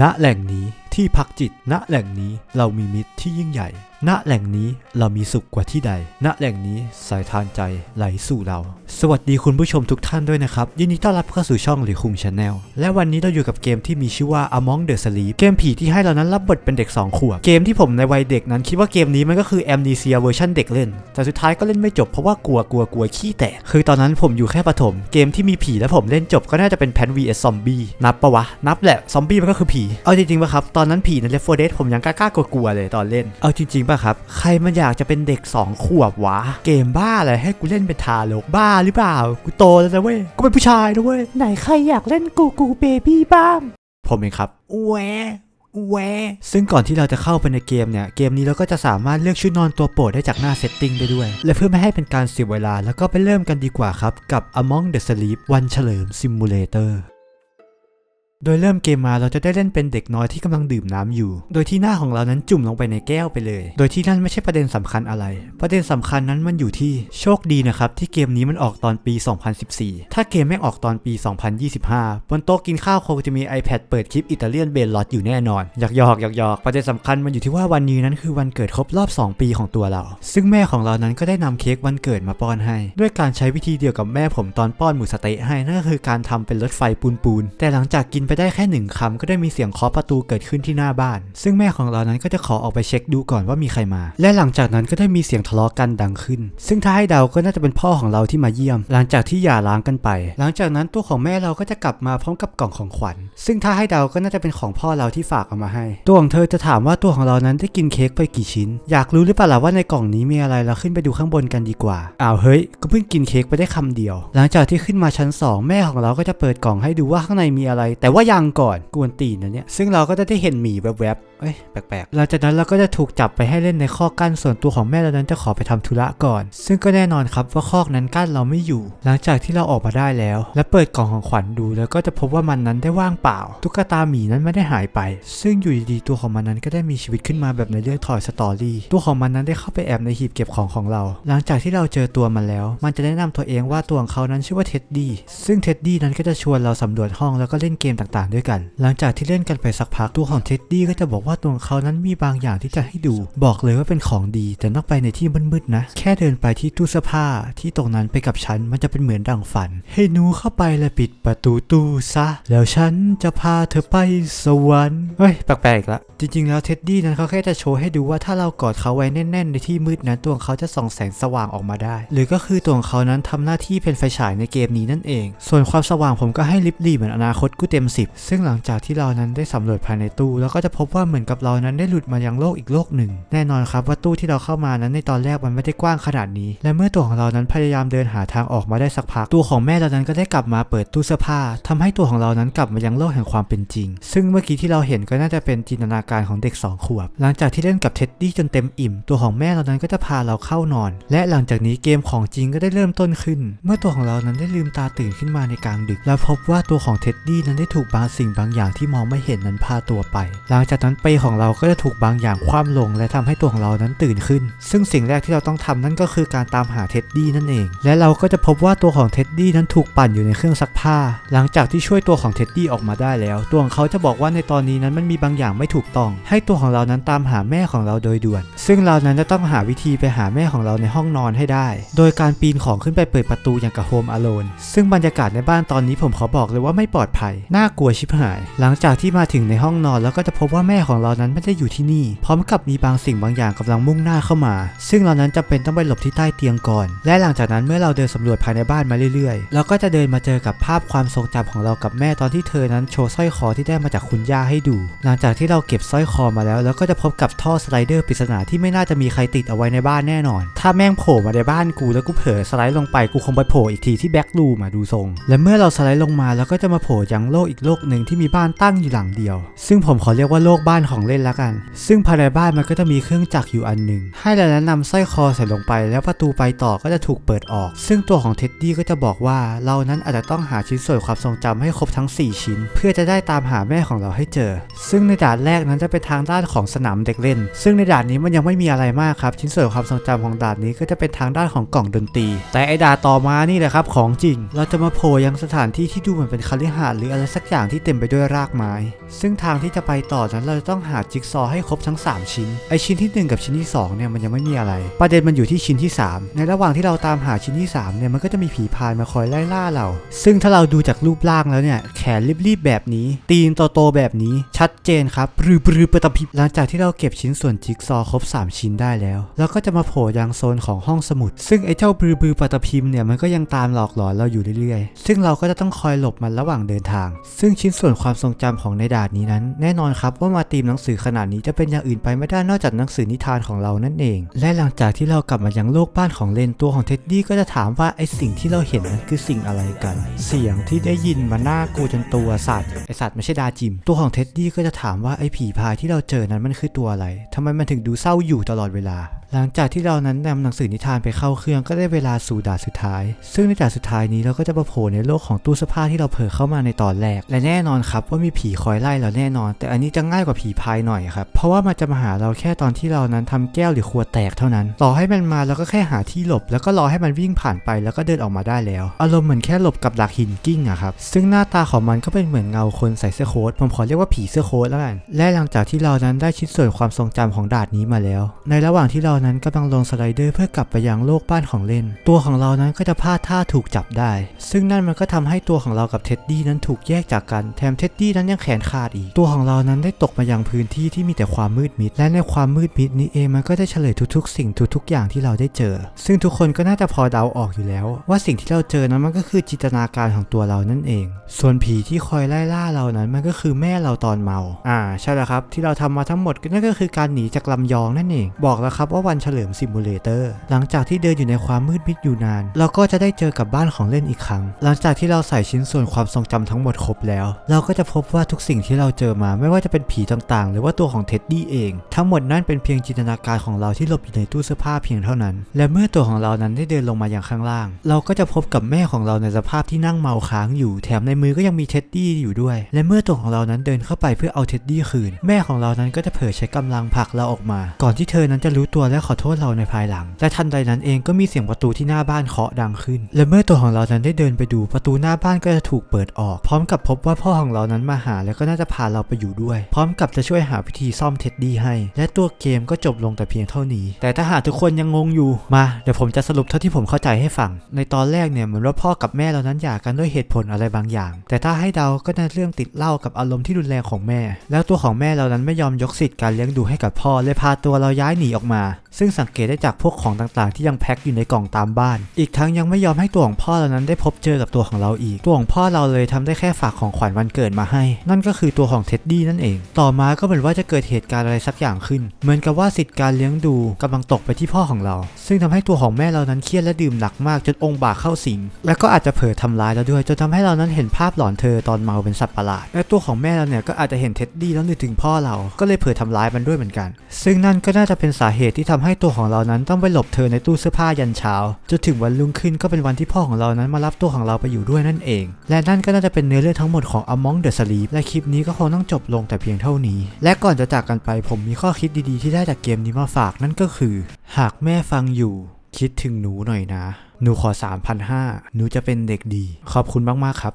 ณแหล่งนี้ที่พักจิต ณแหล่งนี้เรามีมิตรที่ยิ่งใหญ่ ณแหล่งนี้เรามีสุขกว่าที่ใด ณแหล่งนี้สายทานใจไหลสู่เรา สวัสดีคุณผู้ชมทุกท่านด้วยนะครับ ยินดีต้อนรับเข้าสู่ช่องหรือคุงชาแนลและวันนี้เราอยู่กับเกมที่มีชื่อว่า Among the Sleep เกมผีที่ให้เรานั้นรับบทเป็นเด็ก 2 ขวบ เกมที่ผมในวัยเด็กนั้นคิดว่าเกมนี้มันก็คือ Amnesia เวอร์ชันเด็กเล่น แต่สุดท้ายก็เล่นไม่จบเพราะว่ากลัวกลัวกลัวขี้แตก คือตอนนั้นผมอยู่แค่ประถม เกมที่มีผีแล้วผมเล่นจบก็น่าจะเป็นแพน vs ซอมบี้นับปะวะ นับแหละ ซอมบี้มันก็คือผี เอาจริงๆปะครับ ตอนนั้นผีใน Left 4 Dead ผมยังกล้ากลัวๆเลยตอนเล่น เอาจริงๆป่ะครับ ใครมันอยากจะเป็นเด็ก 2 ขวบวะ เกมบ้าอะไรให้กูเล่นเป็นทารกบ้าหรือเปล่า กูโตแล้วนะเว้ย กูเป็นผู้ชายนะเว้ย ไหนใครอยากเล่นกูกูเบบี้บ้าง ผมเองครับแหวแหวซึ่งก่อนที่เราจะเข้าไปในเกมเนี่ย เกมนี้เราก็จะสามารถเลือกชุดนอนตัวโปรดได้จากหน้าเซตติ้งได้ด้วย และเพื่อไม่ให้เป็นการเสียเวลา แล้วก็ไปเริ่มกันดีกว่าครับ กับ Among the Sleep วันเฉลิม Simulator โดยเริ่มเกมมาเราจะได้เล่นเป็นเด็กน้อยที่กำลังดื่มน้ำอยู่ โดยที่หน้าของเรานั้นจุ่มลงไปในแก้วไปเลย โดยที่นั่นไม่ใช่ประเด็นสำคัญอะไร ประเด็นสำคัญนั้นมันอยู่ที่โชคดีนะครับที่เกมนี้มันออกตอนปี 2014 ถ้าเกมไม่ออกตอนปี 2025 บนโต๊ะกินข้าวคงจะมี iPad เปิดคลิปอิตาเลียนเบลลอตอยู่แน่นอนอยากหยอกอยากหยอกประเด็นสำคัญมันอยู่ที่ว่าวันนี้นั้นคือวันเกิดครบรอบ 2 ปีของตัวเรา ซึ่งแม่ของเรานั้นก็ได้นำเค้กวันเกิดมาป้อนให้ ด้วยการใช้วิธีเดียวกับแม่ผมตอนป้อนหมูสเต๊ะให้นั่นก็คือการทำเป็นรถไฟปูนๆแต่หลังจากกินไปได้แค่หนึ่งคำก็ได้มีเสียงเคาะประตูเกิดขึ้นที่หน้าบ้าน ซึ่งแม่ของเรานั้นก็จะขอออกไปเช็คดูก่อนว่ามีใครมา และหลังจากนั้นก็ได้มีเสียงทะเลาะกันดังขึ้น ซึ่งถ้าให้เดาก็น่าจะเป็นพ่อของเราที่มาเยี่ยม หลังจากที่หย่าร้างกันไป หลังจากนั้นตัวของแม่เราก็จะกลับมาพร้อมกับกล่องของขวัญ ซึ่งถ้าให้เดาก็น่าจะเป็นของพ่อเราที่ฝากเอามาให้ ตัวของเธอจะถามว่าตัวของเรานั้นได้กินเค้กไปกี่ชิ้น อยากรู้หรือเปล่าว่าในกล่องนี้มีอะไรเราขึ้นไปดูข้างบนกันดีกว่า อ้าวเฮ้ย ก็เพิ่งกินเค้กไปได้คำเดียว หลังจากที่ขึ้นมาชั้นสองแม่ของเราก็จะเปิดกล่องให้ดูว่าข้างในมีอะไร แต่ว่ายังก่อนกวนตีนนะเนี่ยซึ่งเราก็จะได้เห็นหมีแวบๆ เอ้ยแปลกๆหลังจากนั้นเราก็จะถูกจับไปให้เล่นในข้อกั้นส่วนตัวของแม่เรานั้นจะขอไปทำธุระก่อน ซึ่งก็แน่นอนครับว่าคอกนั้นกั้นเราไม่อยู่ หลังจากที่เราออกมาได้แล้ว และเปิดกล่องของขวัญดูแล้วก็จะพบว่ามันนั้นได้ว่างเปล่า ตุ๊กตาหมีนั้นไม่ได้หายไป ซึ่งอยู่ดีๆตัวของมันนั้นก็ได้มีชีวิตขึ้นมาแบบในเรื่อง Toy Story ตัวของมันนั้นได้เข้าไปแอบในหีบเก็บของของเรา หลังจากที่เราเจอตัวมันแล้ว มันจะแนะนำตัวเองว่าตัวของเขานั้นชื่อว่าเท็ดดี้ซึ่งเท็ดดี้นั้นก็จะชวนเราสำรวจห้องแล้วก็เล่นเกมต่างๆ ด้วยกัน หลังจากที่เล่นกันไปสักพักตัวของเท็ดดี้ก็จะบอกว่าวของเขานั้นมีบางอย่างที่จะให้ดู บอกเลยว่าเป็นของดี แต่ต้องไปในที่มืดๆนะ แค่เดินไปที่ตู้เสื้อผ้าที่ตรงนั้นไปกับฉันมันจะเป็นเหมือนดังฝัน ให้หนูเข้าไปและปิดประตูตู้ซะ แล้วฉันจะพาเธอไปสวรรค์เฮ้ยแปลกๆอีกละจริงๆ แล้วเท็ดดี้นั้นเขาแค่จะโชว์ให้ดูว่าถ้าเรากอดเขาไว้แน่นๆในที่มืดนั้นตัวของเขาจะส่องแสงสว่างออกมาได้ หรือก็คือตัวของเขานั้นทำหน้าที่เป็นไฟฉายในเกมนี้นั่นเอง ส่วนความสว่างผมก็ให้ลิบลี่เหมือนอนาคตกูเต็ม 10 ซึ่งหลังจากที่เรานั้นได้สำรวจภายในตู้แล้วก็จะพบว่าเหมือนกับเรานั้นได้หลุดมายังโลกอีกโลกหนึ่ง แน่นอนครับว่าตู้ที่เราเข้ามานั้นในตอนแรกมันไม่ได้กว้างขนาดนี้ และเมื่อตัวของเรานั้นพยายามเดินหาทางออกมาได้สักพัก ตัวของแม่เรานั้นก็ได้กลับมาเปิดตู้เสื้อผ้าทำให้ตัวของเรานั้นกลับมายังโลกแห่งความเป็นจริง ซึ่งเมื่อกี้ที่เราเห็นก็น่าจะเป็นจินตนาการของเด็ก 2 ขวบ หลังจากที่เล่นกับเท็ดดี้จนเต็มอิ่ม ตัวของแม่เรานั้นก็จะพาเราเข้านอน และหลังจากนี้เกมของจริงก็ได้เริ่มต้นขึ้น เมื่อตัวของเรานั้นได้ลืมตาตื่นขึ้นมาในกลางดึก แล้วพบว่าตัวของเท็ดดี้นั้นได้ถูกบางสิ่งบางอย่างที่มองไม่เห็นนั้นพาตัวไป หลังจากนั้นเปของเราก็จะถูกบางอย่างคว่ำลง และทำให้ตัวของเรานั้นตื่นขึ้น ซึ่งสิ่งแรกที่เราต้องทำนั่นก็คือการตามหาเท็ดดี้นั่นเอง และเราก็จะพบว่าตัวของเท็ดดี้นั้นถูกปั่นอยู่ในเครื่องซักผ้า หลังจากที่ช่วยตัวของเท็ดดี้ออกมาได้แล้ว ตัวของเขาจะบอกว่าในตอนนี้นั้นมันมีบางอย่างไม่ถูกต้อง ให้ตัวของเรานั้นตามหาแม่ของเราโดยด่วน ซึ่งเรานั้นจะต้องหาวิธีไปหาแม่ของเราในห้องนอนให้ได้ โดยการปีนของขึ้นไปเปิดประตูอย่างกับโฮมอโลนซึ่งบรรยากาศในบ้านตอนนี้ผมขอบอกเลยว่าไม่ปลอดภัย น่ากลัวชิบหาย หลังจากที่มาถึงในห้องนอนแล้วก็จะพบว่าแม่ของของเรานั้นไม่ได้อยู่ที่นี่ พร้อมกับมีบางสิ่งบางอย่างกำลังมุ่งหน้าเข้ามา ซึ่งเรานั้นจะเป็นต้องไปหลบที่ใต้เตียงก่อน และหลังจากนั้นเมื่อเราเดินสำรวจภายในบ้านมาเรื่อยๆ เราก็จะเดินมาเจอกับภาพความทรงจำของเรากับแม่ตอนที่เธอนั้นโชว์สร้อยคอที่ได้มาจากคุณย่าให้ดู หลังจากที่เราเก็บสร้อยคอมาแล้วแล้วก็จะพบกับท่อสไลเดอร์ปริศนาที่ไม่น่าจะมีใครติดเอาไว้ในบ้านแน่นอน ถ้าแม่งโผล่มาในบ้านกูแล้วกูเผลอสไลด์ลงไปกูคงไปโผล่อีกทีที่แบ็กรูมาดูทรง และเมื่อเราสไลด์ลงมาแล้วก็จะมาโผล่ยังโลกอีกโลกหนึ่งที่มีบ้านตั้งอยู่หลังเดียว ซึ่งผมขอเรียกว่าโลกบ้านของเล่นละกัน ซึ่งภายในบ้านมันก็จะมีเครื่องจักรอยู่อันหนึ่ง ให้เราแนะนำสร้อยคอใส่ลงไป แล้วประตูไปต่อก็จะถูกเปิดออก ซึ่งตัวของเท็ดดี้ก็จะบอกว่าเรานั้นอาจจะต้องหาชิ้นส่วนความทรงจำให้ครบทั้ง 4 ชิ้น เพื่อจะได้ตามหาแม่ของเราให้เจอ ซึ่งในด่านแรกนั้นจะเป็นทางด้านของสนามเด็กเล่น ซึ่งในด่านนี้มันยังไม่มีอะไรมากครับชิ้นส่วนความทรงจำของด่านนี้ก็จะเป็นทางด้านของกล่องดนตรี แต่ไอด่านต่อมานี่แหละครับของจริง เราจะมาโผล่ยังสถานที่ที่ดูเหมือนเป็นคฤหาสน์หรืออะไรสักอย่างที่เต็มไปด้วยรากไม้ ซึ่งทางที่จะไปต่อนั้นเราจะต้องหาจิ๊กซอให้ครบทั้ง 3 ชิ้น ไอชิ้นที่ 1 กับชิ้นที่2เนี่ยมันยังไม่มีอะไร ประเด็นมันอยู่ที่ชิ้นที่ 3 ในระหว่างที่เราตามหาชิ้นที่3เนี่ยมันก็จะมีผีพายมาคอยไล่ล่าเรา ซึ่งถ้าเราดูจากรูปร่างแล้วเนี่ยแขนรีบๆแบบนี้ ตีนโตๆแบบนี้ชัดเจนครับปรือปรือประตพิบหลังจากที่เราเก็บชิ้นส่วนจิ๊กซอครบ 3 ชิ้นได้แล้วเราก็จะมาโผล่ยังโซนของห้องสมุด ซึ่งไอเจ้าปรือปรือประตพิมเนี่ยมันก็ยังตามหลอกหลอนเราอยู่เรื่อยๆ ซึ่งเราก็จะต้องคอยหลบมันระหว่างเดินทาง ซึ่งชิ้นส่วนความทรงจำของในดานนี้นั้น แน่นอนครับว่ามาตีมหนังสือขนาดนี้จะเป็นอย่างอื่นไปไม่ได้นอกจากหนังสือนิทานของเรานั่นเอง และหลังจากที่เรากลับมายังโลกบ้านของเลนตัวของเท็ดดี้ก็จะถามว่าไอสิ่งที่เราเห็นนั้นคือสิ่งอะไรกัน เสียงที่ได้ยินมาหน้ากลัวจนตัวสัตว์ไอสัตว์ไม่ใช่ดาจิม ตัวของเท็ดดี้ก็จะถามว่าไอผีพายที่เราเจอนั้นมันคือตัวอะไรทำไมมันถึงดูเศร้าอยู่ตลอดเวลา หลังจากที่เรานั้นนำหนังสือนิทานไปเข้าเครื่องก็ได้เวลาสู่ด่านสุดท้าย ซึ่งในด่านสุดท้ายนี้เราก็จะมาโผล่ในโลกของตู้เสื้อผ้าที่เราเผลอเข้ามาในตอนแรก และแน่นอนครับว่ามีผีคอยไล่เราแน่นอน แต่อันนี้จะง่ายกว่าผีพายหน่อยครับ เพราะว่ามันจะมาหาเราแค่ตอนที่เรานั้นทำแก้วหรือขวแตกเท่านั้น ต่อให้มันมาเราก็แค่หาที่หลบ แล้วก็รอให้มันวิ่งผ่านไปแล้วก็เดินออกมาได้แล้ว อารมณ์เหมือนแค่หลบกับดักหินกิ้งอะครับ ซึ่งหน้าตาของมันก็เป็นเหมือนเงาคนใส่เสื้อโค้ท ผมขอเรียกว่าผีเสื้อโค้ทแล้วกัน และหลังจากที่เรานั้นได้ชิ้นส่วนความทรงจำของดานนี้มาแล้ว ในระหว่างที่เรานั้นกำลังลงสไลเดอร์เพื่อกลับไปยังโลกบ้านของเล่น ตัวของเรานั้นก็จะพลาดท่าถูกจับได้ ซึ่งนั่นมันก็ทำให้ตัวของเรากับเท็ดดี้นั้นถูกแยกจากกัน แถมเท็ดดี้นั้นยังแขนขาดอีก ตัวของเรานั้นได้ตกมายังพื้นที่ที่มีแต่ความมืดมิด และในความมืดมิดนี้เองมันก็ได้เฉลยทุกๆ สิ่งทุกๆ อย่างที่เราได้เจอ ซึ่งทุกคนก็น่าจะพอเดาออกอยู่แล้ว ว่าสิ่งที่เราเจอนั้นมันก็คือจินตนาการของตัวเรานั่นเอง ส่วนผีที่คอยไล่ล่าเรานั้นมันก็คือแม่เราตอนเมา อ่าใช่แล้วครับที่เราทำมาทั้งหมดนั่นก็คือการหนีจากลำยองนั่นเอง บอกแล้วครับว่าวันเฉลิมซิมูเลเตอร์หลังจากที่เดินอยู่ในความมืดมิดอยู่นาน เราก็จะได้เจอกับบ้านของเล่นอีกครั้ง หลังจากที่เราใส่ชิ้นส่วนความทรงจำทั้งหมดครบแล้ว เราก็จะพบว่าทุกสิ่งที่เราเจอมาไม่ว่าจะเป็นผีต่างๆ หรือว่าตัวของเท็ดดี้เอง ทั้งหมดนั่นเป็นเพียงจินตนาการของเราที่หลบอยู่ในตู้เสื้อผ้าเพียงเท่านั้น และเมื่อตัวของเรานั้นได้เดินลงมาอย่างข้างล่าง เราก็จะพบกับแม่ของเราในสภาพที่นั่งเมาค้างอยู่แถมในมือก็ยังมีเท็ดดี้อยู่ด้วย และเมื่อตัวของเรานั้นเดินเข้าไปเพื่อเอาเท็ดดี้คืน แม่ของเรานั้นก็จะเผยใช้กำลังผลักเราออกมา ก่อนที่เธอนั้นจะรู้ตัวและขอโทษเราในภายหลัง และทันใดนั้นเองก็มีเสียงประตูที่หน้าบ้านเคาะดังขึ้น และเมื่อตัวของเรานั้นได้เดินไปดูประตูหน้าบ้านก็จะถูกเปิดออก พร้อมกับพบว่าพ่อของเรานั้นมาหาแล้วก็น่าจะพาเราไปอยู่ด้วย พร้อมกับจะช่วยหาวิธีซ่อมเท็ดดี้ให้ และตัวเกมก็จบลงแต่เพียงเท่านี้ แต่ถ้าหากทุกคนยังงงอยู่มาเดี๋ยวผมจะสรุปเท่าที่ผมเข้าใจให้ฟัง ในตอนแรกเนี่ยเหมือนว่าพ่อกับแม่เรานั้นหย่ากันด้วยเหตุผลอะไรบางอย่าง แต่ถ้าให้เดาก็น่าเรื่องติดเหล้ากับอารมณ์ที่รุนแรงของแม่ แล้วตัวของแม่เรานั้นไม่ยอมยกสิทธิ์การเลี้ยงดูให้กับพ่อเลยพาตัวเราย้ายหนีออกมาซึ่งสังเกตได้จากพวกของต่างๆ ที่ยังแพ็คอยู่ในกล่องตามบ้าน อีกทั้งยังไม่ยอมให้ตัวของพ่อเรานั้นได้พบเจอกับตัวของเราอีก ตัวของพ่อเราเลยทำได้แค่ฝากของขวัญวันเกิดมาให้ นั่นก็คือตัวของเท็ดดี้นั่นเอง ต่อมาก็เหมือนว่าจะเกิดเหตุการณ์อะไรสักอย่างขึ้น เหมือนกับว่าสิทธิ์การเลี้ยงดูกำลังตกไปที่พ่อของเรา ซึ่งทำให้ตัวของแม่เรานั้นเครียดและดื่มหนักมากจนองค์บากเข้าสิง และก็อาจจะเผลอทำร้ายเราด้วยจนทำให้เรานั้นเห็นภาพหลอนเธอตอนเมาเป็นสัตว์ประหลาด และตัวของแม่เราเนี่ยก็อาจจะเห็นเท็ดดี้แล้วนึกถึงพ่อเรา ก็เลยเผลอทำร้ายมันด้วยเหมือนกัน ซึ่งนั่นก็น่าจะเป็นสาเหตุที่ทำให้ตัวของเรานั้นต้องไปหลบเธอในตู้เสื้อผ้ายันเช้าจนถึงวันรุ่งขึ้นก็เป็นวันที่พ่อของเรานั้นมารับตัวของเราไปอยู่ด้วยนั่นเอง และนั่นก็น่าจะเป็นเนื้อเรื่องทั้งหมดของ Among the Sleep และคลิปนี้ก็คงต้องจบลงแต่เพียงเท่านี้ และก่อนจะจากกันไปผมมีข้อคิดดีๆ ที่ได้จากเกมนี้มาฝากนั่นก็คือ หากแม่ฟังอยู่ คิดถึงหนูหน่อยนะ หนูขอ 3,500หนูจะเป็นเด็กดี ขอบคุณมากๆครับ